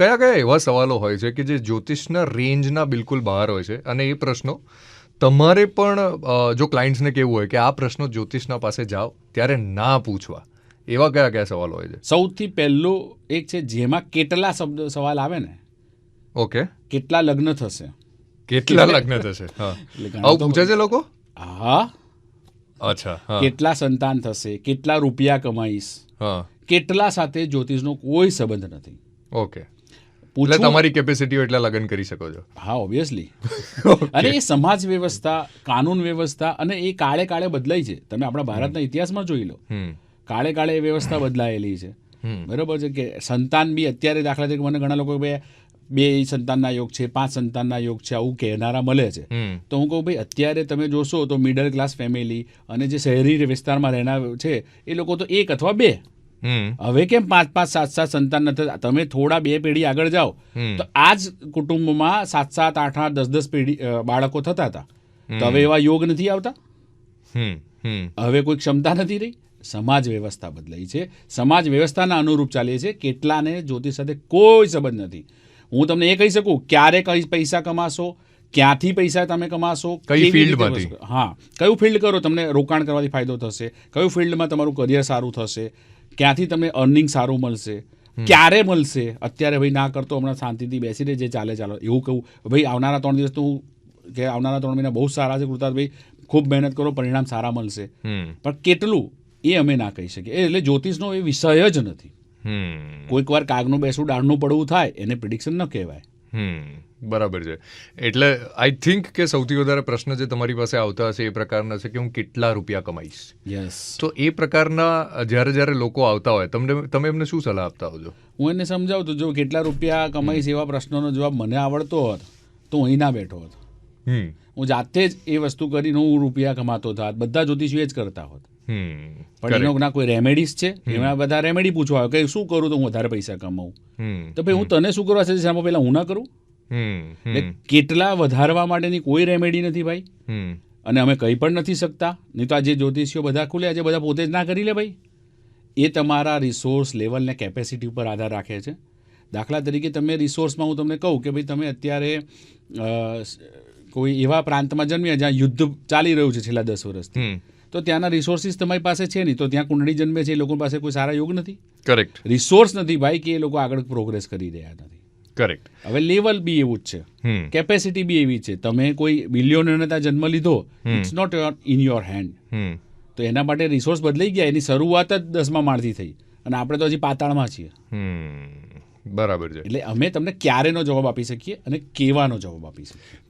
કયા કયા એવા સવાલો હોય છે કે જે જ્યોતિષના રેન્જના બિલકુલ બહાર હોય છે? અને એ પ્રશ્નો તમારે પણ જો ક્લાયન્ટ્સને કેવું હોય કે આ પ્રશ્નો જ્યોતિષના પાસે જાઓ ત્યારે ના પૂછવા. એવા કયા કયા સવાલો હોય છે? સૌથી પહેલો એક છે જેમાં કેટલા શબ્દ સવાલ આવે ને ઓકે. કેટલા લગ્ન થશે? કેટલા લગ્ન થશે? હા. આવું પૂછે છે લોકો? હા. અચ્છા કેટલા સંતાન થશે? કેટલા રૂપિયા કમાઈશ? કેટલા સાથે જ્યોતિષનો કોઈ સંબંધ નથી? ઓકે. એટલે તમારી કેપેસિટી એટલા લગ્ન કરી શકો છો. હા ઓબ્વિયસલી અને એ સમાજ વ્યવસ્થા કાનૂન વ્યવસ્થા અને એ કાળે કાળે બદલાઈ છે. તમે આપણા ભારતના ઇતિહાસમાં જોઈ લો. કાળે કાળે એ વ્યવસ્થા બદલાયેલી છે. બરાબર છે કે સંતાન બી અત્યારે દાખલા તરીકે મને ઘણા લોકો બે બે સંતાનના યોગ છે પાંચ સંતાનના યોગ છે આવું કહેનારા મળે છે. તો હું કહું ભાઈ અત્યારે તમે જોશો તો મિડલ ક્લાસ ફેમિલી અને જે શહેરી વિસ્તારમાં રહેનાર છે એ લોકો તો એક અથવા બે હવે કેમ પાંચ પાંચ સાત સાત સંતાન નથી? તમે થોડા બે પેઢી આગળ જાઓ. તો આ જ કુટુંબમાં સાત સાત આઠ આઠ દસ દસ પેઢી બાળકો થતા હતા. તો હવે એવા યોગ નથી આવતા? હવે કોઈ ક્ષમતા નથી રહી? સમાજ વ્યવસ્થા બદલાઈ છે. સમાજ વ્યવસ્થાના અનુરૂપ ચાલે છે. કેટલાને જ્યોતિષ સાથે કોઈ સંબંધ નથી. હું તમને એ કહી શકું ક્યારે કઈ પૈસા કમાશો ક્યાંથી પૈસા તમે કમાશો કઈ ફિલ્ડમાંથી? હા. કયું ફિલ્ડ કરો તમને રોકાણ કરવાથી ફાયદો થશે. કયું ફિલ્ડમાં તમારું કરિયર સારું થશે? ક્યાંથી તમને અર્નિંગ સારું મળશે? ક્યારે મળશે? અત્યારે ભાઈ ના કરતો હમણાં શાંતિથી બેસીને જે ચાલે ચાલો. એવું કહું. ભાઈ આવનારા ત્રણ દિવસ તો હું કે આવનારા ત્રણ મહિના બહુ સારા છે કૃતાર્થભાઈ ખૂબ મહેનત કરો પરિણામ સારા મળશે. પણ કેટલું? એ અમે ના કહી શકીએ. એટલે જ્યોતિષનો એ વિષય જ નથી. કોઈક વાર કાગનું બેસવું ડાળનું પડવું થાય એને પ્રિડિક્શન ન કહેવાય. બરાબર છે. એટલે આઈ થિંક કે સૌથી વધારે પ્રશ્ન જે તમારી પાસે આવતા હશે એ પ્રકારના છે કે હું કેટલા રૂપિયા કમાઈશ. યસ તો એ પ્રકારના જ્યારે જ્યારે લોકો આવતા હોય તમને તમે એમને શું સલાહ આપતા હોજો હું એને સમજાવું તો જો કેટલા રૂપિયા કમાઈશ એવા પ્રશ્નોનો જવાબ મને આવડતો હોત તો હું અહીં ના બેઠો હોત. હું જાતે જ એ વસ્તુ કરીને હું રૂપિયા કમાતો થાત બધા જ્યોતિષીઓ જ કરતા હોત. પણ એનો ના કોઈ રેમેડીઝ છે? એમાં બધા રેમેડી પૂછવા આવે કે શું કરું તો હું વધારે પૈસા કમાવું હમ. તો ભાઈ હું તને શું કરવા છે? સામે પહેલાં હું ના કરું? કેટલા વધારવા માટેની કોઈ રેમેડી નથી ભાઈ. અને અમે કહી પણ નથી શકતા. નહીં તો આ જે જ્યોતિષીઓ બધા ખુલ્યા આજે બધા પોતે જ ના કરી લે ભાઈ. એ તમારા રિસોર્સ લેવલને કેપેસિટી ઉપર આધાર રાખે છે. દાખલા તરીકે તમે રિસોર્સમાં હું તમને કહું કે ભાઈ તમે અત્યારે કોઈ એવા પ્રાંતમાં જન્મ્યા જ્યાં યુદ્ધ ચાલી રહ્યું છે છેલ્લા દસ વર્ષથી. તો ત્યાંના રિસોર્સિસ તમારી પાસે છે નહીં. તો ત્યાં કુંડળી જન્મે છે એ લોકો પાસે કોઈ સારા યોગ નથી. કરેક્ટ રિસોર્સ નથી ભાઈ કે એ લોકો આગળ પ્રોગ્રેસ કરી રહ્યા નથી. કરેક્ટ હવે લેવલ બી એવું જ છે. કેપેસિટી બી એવી છે. તમે કોઈ બિલિયનરને ત્યાં જન્મ લીધો it's not in your hand તો એના માટે રિસોર્સ બદલાઈ ગયા એની શરૂઆત જ દસમા માળથી થઈ. અને આપણે તો હજી પાતાળમાં છીએ. બરાબર છે. એટલે અમે તમને ક્યારેનો જવાબ આપી શકીએ અને કેવાનો જવાબ આપી શકીએ?